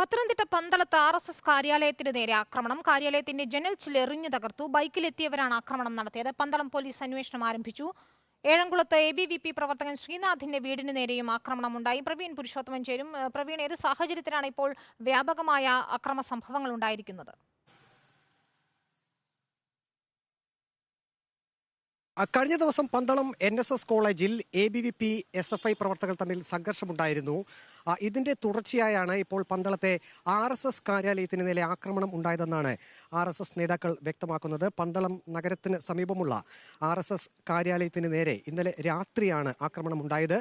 പത്തനംതിട്ട പന്തളത്ത് R S S കാര്യാലയത്തിന് നേരെ ആക്രമണം. കാര്യാലയത്തിന്റെ ജനൽ ചില്ലെറിഞ്ഞു തകർത്തു. ബൈക്കിലെത്തിയവരാണ് ആക്രമണം നടത്തിയത്. പന്തളം പോലീസ് അന്വേഷണം ആരംഭിച്ചു. ഏഴംകുളത്ത് എ ബി വി പി പ്രവർത്തകൻ ശ്രീനാഥിന്റെ വീടിന് നേരെയും ആക്രമണമുണ്ടായി പ്രവീൺ പുരുഷോത്തമൻ ചേരും. പ്രവീൺ ഏത് സാഹചര്യത്തിലാണ് ഇപ്പോൾ വ്യാപകമായ അക്രമ സംഭവങ്ങൾ ഉണ്ടായിരിക്കുന്നത്? കഴിഞ്ഞ ദിവസം പന്തളം എൻ എസ് എസ് കോളേജിൽ A B V P S F I പ്രവർത്തകർ തമ്മിൽ സംഘർഷമുണ്ടായിരുന്നു. ഇതിന്റെ തുടർച്ചയായാണ് ഇപ്പോൾ പന്തളത്തെ ആർ എസ് എസ് കാര്യാലയത്തിന് നേരെ ആക്രമണം ഉണ്ടായതെന്നാണ് ആർ എസ് എസ് നേതാക്കൾ വ്യക്തമാക്കുന്നത്. പന്തളം നഗരത്തിന് സമീപമുള്ള ആർ എസ് എസ് കാര്യാലയത്തിന് നേരെ ഇന്നലെ രാത്രിയാണ് ആക്രമണം ഉണ്ടായത്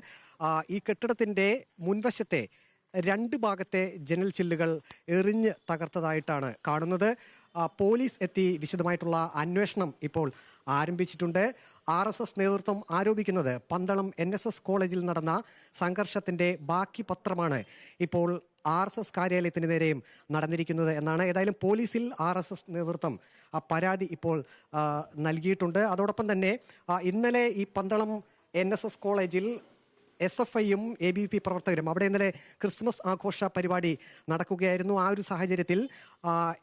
ഈ കെട്ടിടത്തിന്റെ മുൻവശത്തെ രണ്ട് ഭാഗത്തെ ജനൽ ചില്ലുകൾ എറിഞ്ഞ് തകർത്തതായിട്ടാണ് കാണുന്നത്. പോലീസ് എത്തി വിശദമായിട്ടുള്ള അന്വേഷണം ഇപ്പോൾ ആരംഭിച്ചിട്ടുണ്ട്. ആർ എസ് എസ് നേതൃത്വം ആരോപിക്കുന്നത് പന്തളം എൻ എസ് എസ് കോളേജിൽ നടന്ന സംഘർഷത്തിന്റെ ബാക്കി പത്രമാണ് ഇപ്പോൾ ആർ എസ് എസ് കാര്യാലയത്തിന് നേരെയും നടന്നിരിക്കുന്നത് എന്നാണ്. ഏതായാലും പോലീസിൽ ആർ എസ് എസ് നേതൃത്വം പരാതി ഇപ്പോൾ നൽകിയിട്ടുണ്ട്. അതോടൊപ്പം തന്നെ ഇന്നലെ ഈ പന്തളം എൻ എസ് എസ് കോളേജിൽ എസ് എഫ് ഐയും എ ബി പി പ്രവർത്തകരും അവിടെ ഇന്നലെ ക്രിസ്മസ് ആഘോഷ പരിപാടി നടക്കുകയായിരുന്നു. ആ ഒരു സാഹചര്യത്തിൽ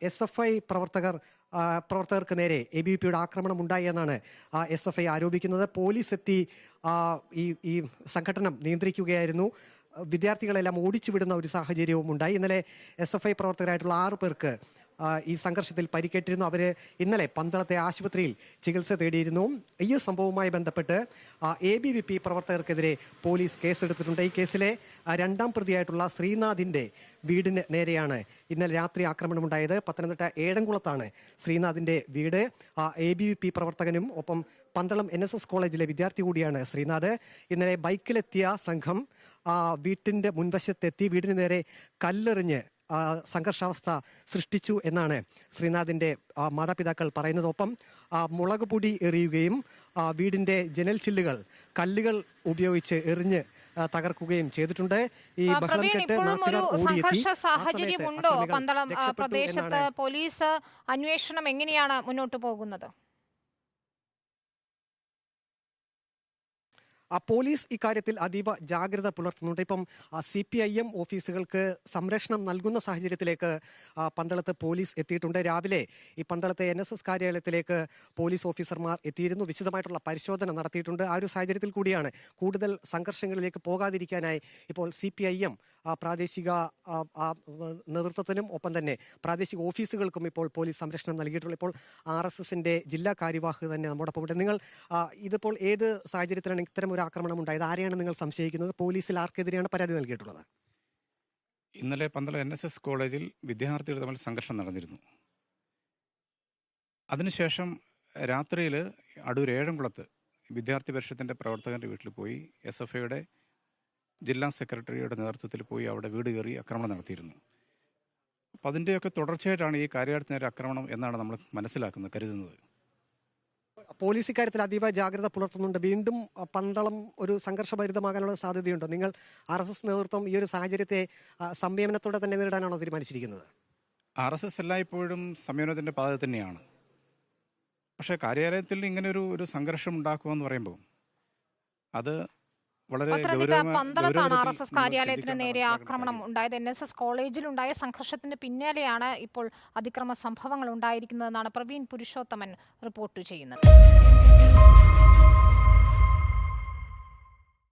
എസ് എഫ് ഐ പ്രവർത്തകർ പ്രവർത്തകർക്ക് നേരെ എ ബി പിയുടെ ആക്രമണം ഉണ്ടായി എന്നാണ് എസ് എഫ് ഐ ആരോപിക്കുന്നത്. പോലീസ് എത്തി ഈ ഈ സംഘടനം നിയന്ത്രിക്കുകയായിരുന്നു. വിദ്യാർത്ഥികളെല്ലാം ഓടിച്ചു വിടുന്ന ഒരു സാഹചര്യവും ഉണ്ടായി ഇന്നലെ എസ് എഫ് ഐ പ്രവർത്തകരായിട്ടുള്ള ആറ് പേർക്ക് ഈ സംഘർഷത്തിൽ പരിക്കേറ്റിരുന്നു അവർ ഇന്നലെ പന്തളത്തെ ആശുപത്രിയിൽ ചികിത്സ തേടിയിരുന്നു. ഈ സംഭവവുമായി ബന്ധപ്പെട്ട് എ ബി വി പി പ്രവർത്തകർക്കെതിരെ പോലീസ് കേസെടുത്തിട്ടുണ്ട്. ഈ കേസിലെ രണ്ടാം പ്രതിയായിട്ടുള്ള ശ്രീനാഥിന്റെ വീടിന് നേരെയാണ് ഇന്നലെ രാത്രി ആക്രമണമുണ്ടായത്. പത്തനംതിട്ട ഏഴംകുളത്താണ് ശ്രീനാഥിന്റെ വീട്. എ ബി വി പി പ്രവർത്തകനും ഒപ്പം പന്തളം എൻ എസ് എസ് കോളേജിലെ വിദ്യാർത്ഥി കൂടിയാണ് ശ്രീനാഥ്. ഇന്നലെ ബൈക്കിലെത്തിയ സംഘം ആ, വീട്ടിന്റെ മുൻവശത്തെത്തി വീടിന് നേരെ കല്ലെറിഞ്ഞ് സംഘർഷാവസ്ഥ സൃഷ്ടിച്ചു എന്നാണ് ശ്രീനാഥിന്റെ മാതാപിതാക്കൾ പറയുന്നതൊപ്പം ആ, മുളക് പൊടി എറിയുകയും ആ, വീടിന്റെ ജനൽ ചില്ലുകൾ കല്ലുകൾ ഉപയോഗിച്ച് എറിഞ്ഞ് തകർക്കുകയും ചെയ്തിട്ടുണ്ട്. ഈ ബഹളം കെട്ട് സംഘർഷ സാഹചര്യമുണ്ടോ പന്തളം പ്രദേശത്ത് പോലീസ് അന്വേഷണം എങ്ങനെയാണ് മുന്നോട്ട് പോകുന്നത്? പോലീസ് ഇക്കാര്യത്തിൽ അതീവ ജാഗ്രത പുലർത്തുന്നുണ്ട്. ഇപ്പം സി പി ഐ എം ഓഫീസുകൾക്ക് സംരക്ഷണം നൽകുന്ന സാഹചര്യത്തിലേക്ക് ആ, പന്തളത്ത് പോലീസ് എത്തിയിട്ടുണ്ട്. രാവിലെ ഈ പന്തളത്തെ എൻ എസ് എസ് കാര്യാലയത്തിലേക്ക് പോലീസ് ഓഫീസർമാർ എത്തിയിരുന്നു. വിശദമായിട്ടുള്ള പരിശോധന നടത്തിയിട്ടുണ്ട്. ആ ഒരു സാഹചര്യത്തിൽ കൂടിയാണ് കൂടുതൽ സംഘർഷങ്ങളിലേക്ക് പോകാതിരിക്കാനായി ഇപ്പോൾ സി പി ഐ എം പ്രാദേശിക ആ, ആ, നേതൃത്വത്തിനും ഒപ്പം തന്നെ പ്രാദേശിക ഓഫീസുകൾക്കും ഇപ്പോൾ പോലീസ് സംരക്ഷണം നൽകിയിട്ടുള്ളത്. ഇപ്പോൾ ആർ എസ് എസിന്റെ ജില്ലാ കാര്യവാഹ് തന്നെ നമ്മുടെ ഉണ്ട്. നിങ്ങൾ ആ, ഇതിപ്പോൾ ഏത് സാഹചര്യത്തിലാണ് ഇത്തരം ഒരു ആക്രമണം ഉണ്ടായത്? ആരെയാണ് നിങ്ങൾ സംശയിക്കുന്നത്? പോലീസിൽ ആർക്കെതിരെയാണ് പരാതി നൽകിയിട്ടുള്ളത്? ഇന്നലെ പന്തളം എൻ എസ് എസ് കോളേജിൽ വിദ്യാർത്ഥികൾ തമ്മിൽ സംഘർഷം നടന്നിരുന്നു. അതിനുശേഷം രാത്രിയിൽ അടൂർ ഏഴംകുളത്ത് വിദ്യാർത്ഥി പരിഷത്തിന്റെ പ്രവർത്തകന്റെ വീട്ടിൽ പോയി എസ് എഫ് ഐയുടെ ജില്ലാ സെക്രട്ടറിയുടെ നേതൃത്വത്തിൽ പോയി അവിടെ വീട് കയറി ആക്രമണം നടത്തിയിരുന്നു. അപ്പം അതിന്റെയൊക്കെ തുടർച്ചയായിട്ടാണ് ഈ കാര്യാലയത്തിന് ആക്രമണം എന്നാണ് നമ്മൾ മനസ്സിലാക്കുന്നത് കരുതുന്നത്. പോലീസ് ഇക്കാര്യത്തിൽ അതീവ ജാഗ്രത പുലർത്തുന്നുണ്ട്. വീണ്ടും പന്തളം ഒരു സംഘർഷഭരിതമാകാനുള്ള സാധ്യതയുണ്ടോ. നിങ്ങൾ ആർ എസ് എസ് നേതൃത്വം ഈ ഒരു സാഹചര്യത്തെ സംയമനത്തോടെ തന്നെ നേരിടാനാണോ തീരുമാനിച്ചിരിക്കുന്നത്? ആർ എസ് എസ് എല്ലായ്പ്പോഴും സംയമനത്തിന്റെ പാത തന്നെയാണ്. പക്ഷേ കാര്യാലയത്തിൽ ഇങ്ങനെ ഒരു ഒരു സംഘർഷം ഉണ്ടാക്കുക എന്ന് പറയുമ്പോൾ അത് വളരെ പന്തളത്താണ് ആർ എസ് എസ് കാര്യാലയത്തിന് നേരെ ആക്രമണം. ഉണ്ടായത് എൻ എസ് എസ് കോളേജിലുണ്ടായ സംഘർഷത്തിന് പിന്നാലെയാണ് ഇപ്പോൾ അതിക്രമ സംഭവങ്ങൾ ഉണ്ടായിരിക്കുന്നതെന്നാണ് പ്രവീൺ പുരുഷോത്തമൻ റിപ്പോർട്ട് ചെയ്യുന്നത്